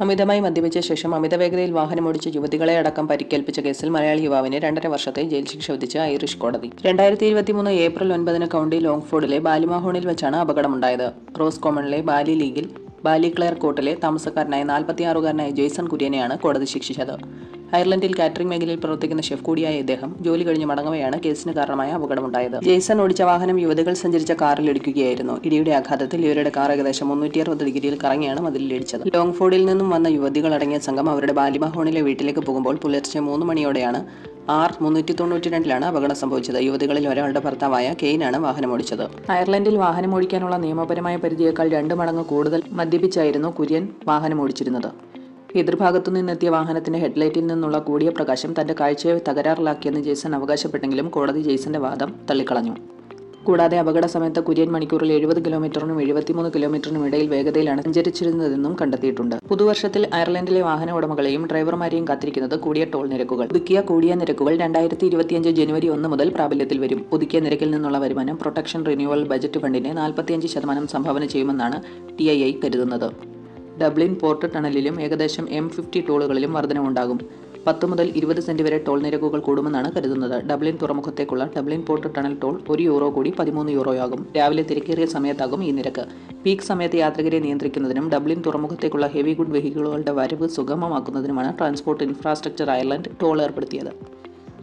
അമിതമായി മദ്യപിച്ച ശേഷം അമിത വേഗതയിൽ വാഹനമോടിച്ച യുവതികളെ അടക്കം പരിക്കേൽപ്പിച്ച കേസിൽ മലയാളി യുവാവിന് രണ്ടര വർഷത്തെ ജയിൽ ശിക്ഷ വിധിച്ച ഐറിഷ് കോടതി. രണ്ടായിരത്തി ഇരുപത്തിമൂന്ന് ഏപ്രിൽ ഒൻപതിന് കൗണ്ടി ലോങ്ഫോർഡിലെ ബാലിമാഹോണിൽ വെച്ചാണ് അപകടമുണ്ടായത്. റോസ് കോമണിലെ ബാലി ലീഗിൽ ബാലി ക്ലെയർ കോട്ടിലെ താമസക്കാരനായ നാൽപ്പത്തിയാറുകാരനായ ജെയ്സൺ കുര്യനെയാണ് കോടതി ശിക്ഷിച്ചത്. അയർലൻഡിൽ കാറ്ററിംഗ് മേഖലയിൽ പ്രവർത്തിക്കുന്ന ഷെഫ് കൂടിയായ ഇദ്ദേഹം ജോലി കഴിഞ്ഞ് മടങ്ങവെയാണ് കേസിന് കാരണമായ അപകടമുണ്ടായത്. ജെയ്സൺ ഓടിച്ച വാഹനം യുവതികൾ സഞ്ചരിച്ച കാറിൽ ഇടിക്കുകയായിരുന്നു. ഇടിയുടെ ആഘാതത്തിൽ ഇവരുടെ കാർ ഏകദേശം മുന്നൂറ്റി അറുപത് ഡിഗ്രിയിൽ കറങ്ങിയാണ് മതിലിടിച്ചത് ലോങ്ഫോർഡിൽ നിന്നും വന്ന യുവതികൾ അടങ്ങിയ സംഘം അവരുടെ ബാലിമഹോണിലെ വീട്ടിലേക്ക് പോകുമ്പോൾ പുലർച്ചെ മൂന്ന് മണിയോടെയാണ് ആർ മുന്നൂറ്റി തൊണ്ണൂറ്റി രണ്ടിലാണ് അപകടം സംഭവിച്ചത്. യുവതികളിൽ ഒരാളുടെ ഭർത്താവായ കെയ്നാണ് വാഹനമോടിച്ചത്. അയർലൻഡിൽ വാഹനമോടിക്കാനുള്ള നിയമപരമായ പരിധിയേക്കാൾ രണ്ട് മടങ്ങ് കൂടുതൽ മദ്യപിച്ചായിരുന്നു കുര്യൻ വാഹനമോടിച്ചിരുന്നത്. എതിർഭാഗത്തു നിന്നെത്തിയ വാഹനത്തിന്റെ ഹെഡ്ലൈറ്റിൽ നിന്നുള്ള കൂടിയ പ്രകാശം തന്റെ കാഴ്ചയെ തകരാറിലാക്കിയെന്ന് ജെയ്സൺ അവകാശപ്പെട്ടെങ്കിലും കോടതി ജെയ്സന്റെ വാദം തള്ളിക്കളഞ്ഞു. കൂടാതെ അപകട സമയത്ത് കുര്യൻ മണിക്കൂറിൽ എഴുപത് കിലോമീറ്ററിനും എഴുപത്തിമൂന്ന് കിലോമീറ്ററിനും ഇടയിൽ വേഗതയിലാണ് സഞ്ചരിച്ചിരുന്നതെന്നും കണ്ടെത്തിയിട്ടുണ്ട്. പുതുവർഷത്തിൽ അയർലൻഡിലെ വാഹന ഉടമകളെയും ഡ്രൈവർമാരെയും കാത്തിരിക്കുന്നത് കൂടിയ ടോൾ നിരക്കുകൾ. പുതുക്കിയ കൂടിയ നിരക്കുകൾ രണ്ടായിരത്തി ഇരുപത്തിയഞ്ച് ജനുവരി ഒന്ന് മുതൽ പ്രാബല്യത്തിൽ വരും. പുതുക്കിയ നിരക്കിൽ നിന്നുള്ള വരുമാനം പ്രൊട്ടക്ഷൻ റിന്യൂവൽ ബജറ്റ് ഫണ്ടിന് നാൽപ്പത്തിയഞ്ച് ശതമാനം സംഭാവന ചെയ്യുമെന്നാണ് ടി കരുതുന്നത്. ഡബ്ലിൻ പോർട്ട് ടണലിലും ഏകദേശം എം ഫിഫ്റ്റി ടോളുകളിലും വർധനവുണ്ടാകും. പത്ത് മുതൽ ഇരുപത് സെന്റ് വരെ ടോൾ നിരക്കുകൾ കൂടുമെന്നാണ് കരുതുന്നത്. ഡബ്ലിൻ തുറമുഖത്തേക്കുള്ള ഡബ്ലിൻ പോർട്ട് ടണൽ ടോൾ ഒരു യൂറോ കൂടി പതിമൂന്ന് യൂറോയാകും. രാവിലെ തിരക്കേറിയ സമയത്താകും ഈ നിരക്ക്. പീക്ക് സമയത്ത് യാത്രികരെ നിയന്ത്രിക്കുന്നതിനും ഡബ്ലിൻ തുറമുഖത്തേക്കുള്ള ഹെവി ഗുഡ് വെഹിക്കിളുകളുടെ വരവ് സുഗമമാക്കുന്നതിനുമാണ് ട്രാൻസ്പോർട്ട് ഇൻഫ്രാസ്ട്രക്ചർ അയർലൻഡ് ടോൾ ഏർപ്പെടുത്തിയത്.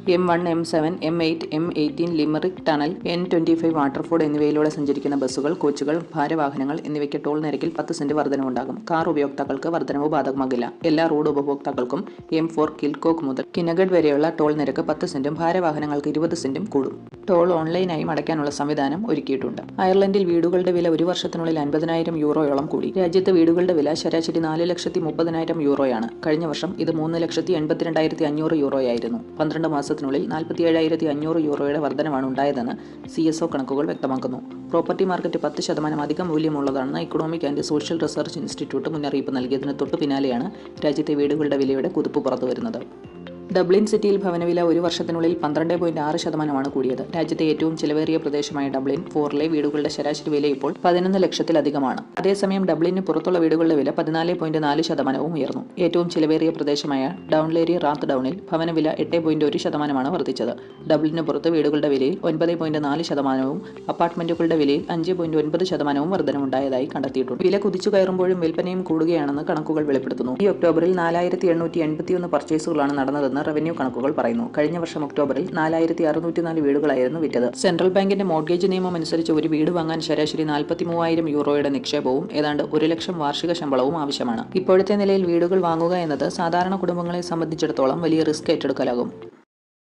M one M seven M eight M eighteen Limerick tunnel N twenty five Waterford എന്നിവയിലൂടെ സഞ്ചരിക്കുന്ന ബസ്സുകൾ കോച്ചുകൾ ഭാരവാഹനങ്ങൾ എന്നിവയ്ക്ക് ടോൾ നിരക്കിൽ പത്ത് സെന്റ് വർധനവുണ്ടാകും. കാർ ഉപയോക്താക്കൾക്ക് വർധനവ് ബാധകമാകില്ല. എല്ലാ റോഡ് ഉപഭോക്താക്കൾക്കും എം ഫോർ കിൽകോക്ക് മുതൽ കിനഗഡ് വരെയുള്ള ടോൾ നിരക്ക് പത്ത് സെന്റും ഭാരവാഹനങ്ങൾക്ക് ഇരുപത് സെന്റും കൂടും. ടോൾ ഓൺലൈനായി അടയ്ക്കാനുള്ള സംവിധാനം ഒരുക്കിയിട്ടുണ്ട്. അയർലൻഡിൽ വീടുകളുടെ വില ഒരു വർഷത്തിനുള്ളിൽ അൻപതിനായിരം യൂറോയോളം കൂടി. രാജ്യത്ത് വീടുകളുടെ വില ശരാശരി നാല് ലക്ഷത്തി മുപ്പതിനായിരം യൂറോയാണ്. കഴിഞ്ഞ വർഷം ഇത് മൂന്ന് ലക്ഷത്തി എൺപത്തിരണ്ടായിരത്തി അഞ്ഞൂറ് യൂറോയായിരുന്നു. പന്ത്രണ്ട് മാസത്തിനുള്ളിൽ നാൽപ്പത്തി ഏഴായിരത്തി അഞ്ഞൂറ് യൂറോയുടെ വർധനമാണ് ഉണ്ടായതെന്ന് സി എസ് ഒ കണക്കുകൾ വ്യക്തമാക്കുന്നു. പ്രോപ്പർട്ടി മാർക്കറ്റ് പത്ത് ശതമാനം അധികം മൂല്യമുള്ളതാണെന്ന് economic and social research institute മുന്നറിയിപ്പ് നൽകിയതിന് തൊട്ടു പിന്നാലെയാണ് രാജ്യത്തെ വീടുകളുടെ വിലയുടെ കുതിപ്പ് പുറത്തുവരുന്നത്. ഡബ്ലിൻ സിറ്റിയിൽ ഭവനവില ഒരു വർഷത്തിനുള്ളിൽ പന്ത്രണ്ട് പോയിന്റ് ആറ് ശതമാനമാണ് കൂടിയത്. രാജ്യത്തെ ഏറ്റവും ചിലവേറിയ പ്രദേശമായ ഡബ്ലിൻ ഫോറിലെ വീടുകളുടെ ശരാശരി വില ഇപ്പോൾ പതിനൊന്ന് ലക്ഷത്തിലധികമാണ്. അതേസമയം ഡബ്ലിന് പുറത്തുള്ള വീടുകളുടെ വില പതിനാല് പോയിന്റ് നാല് ശതമാനവും ഉയർന്നു. ഏറ്റവും ചിലവേറിയ പ്രദേശമായ ഡൗൺലേരി റാത്ത് ഡൗണിൽ ഭവനവില എട്ട് പോയിന്റ് ഒരു ശതമാനമാണ് വർദ്ധിച്ചത്. ഡബ്ലിന് പുറത്ത് വീടുകളുടെ വിലയിൽ ഒൻപത് പോയിന്റ് നാല് ശതമാനവും അപ്പാർട്ട്മെന്റുകളുടെ വിലയിൽ അഞ്ച് പോയിന്റ് ഒൻപത് ശതമാനവും വർധനമുണ്ടായതായി കണ്ടെത്തിയിട്ടുണ്ട്. വില കുതിച്ചു കയറുമ്പോഴും വിൽപ്പനയും കൂടുകയാണെന്ന് കണക്കുകൾ വെളിപ്പെടുത്തുന്നു. ഈ ഒക്ടോബറിൽ നാലായിരത്തി എണ്ണൂറ്റി എൺപത്തിയൊന്ന് പർച്ചേസുകളാണ് നടന്നതെന്ന് റവന്യൂ കണക്കുകൾ പറയുന്നു. കഴിഞ്ഞ വർഷം ഒക്ടോബറിൽ നാലായിരത്തി അറുന്നൂറ്റിനാല് വീടുകളായിരുന്നു വിറ്റത്. സെൻട്രൽ ബാങ്കിന്റെ മോർഗേജ് നിയമം അനുസരിച്ച് ഒരു വീട് വാങ്ങാൻ ശരാശരി നാൽപ്പത്തി മൂവായിരം യൂറോയുടെ നിക്ഷേപവും ഏതാണ്ട് ഒരു ലക്ഷം വാർഷിക ശമ്പളവും ആവശ്യമാണ്. ഇപ്പോഴത്തെ നിലയിൽ വീടുകൾ വാങ്ങുക എന്നത് സാധാരണ കുടുംബങ്ങളെ സംബന്ധിച്ചിടത്തോളം വലിയ റിസ്ക് ഏറ്റെടുക്കലാകും.